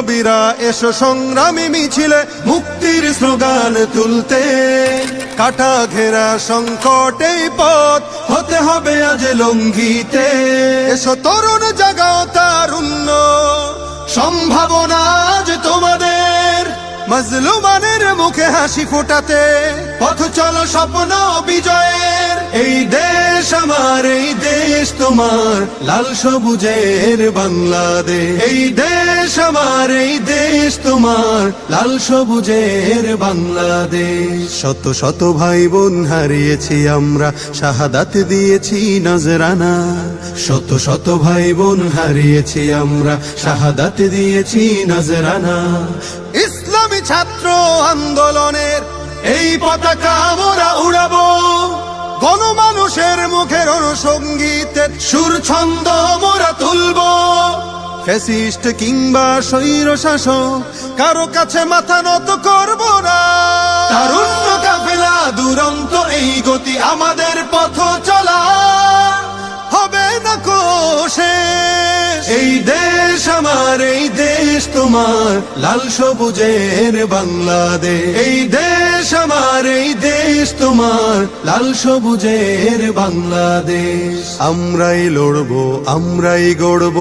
বিপ্লবীরা এসো সংগ্রামী মিছিলে মুক্তির স্লোগান তুলতে। কাটা ঘেরা সংকটে পথ হতে হবে আজ লঙ্ঘিতে। এসো তরুণ জাগাও তারুণ্য সম্ভাবনা আজ তোমাদের। মজলুমানের মুখে হাসি ফোটাতে, পথ চলো স্বপ্ন বিজয়ের। এই দেশ আমার দেশ তোমার, লাল সবুজের বাংলাদেশ। এই দেশ আমার, এই দেশ তোমার, লাল সবুজের বাংলাদেশ। শত শত ভাই বোন হারিয়েছি আমরা, শাহাদাত দিয়েছি নজরানা। শত শত ভাই বোন হারিয়েছি আমরা, শাহাদাত দিয়েছি নজরানা। ইসলামী ছাত্র আন্দোলনের এই পতাকা গণমানুষের মুখের অনুসঙ্গীতের সুর ছন্দ মোরা তুলবো। ফ্যাসিস্ট কিংবা স্বৈর শাসক, কারও কাছে মাথা নত করব না। তারুণ্য কাফেলা, দুরন্ত এই গতি আমাদের পথ চলা। হবে না কোষে এই দেশ আমার, এই দেশ তোমার, লাল সবুজের বাংলাদেশ। এই দেশ তোমার লাল সবুজের বাংলাদেশ। আমরাই লড়বো আমরাই গড়বো।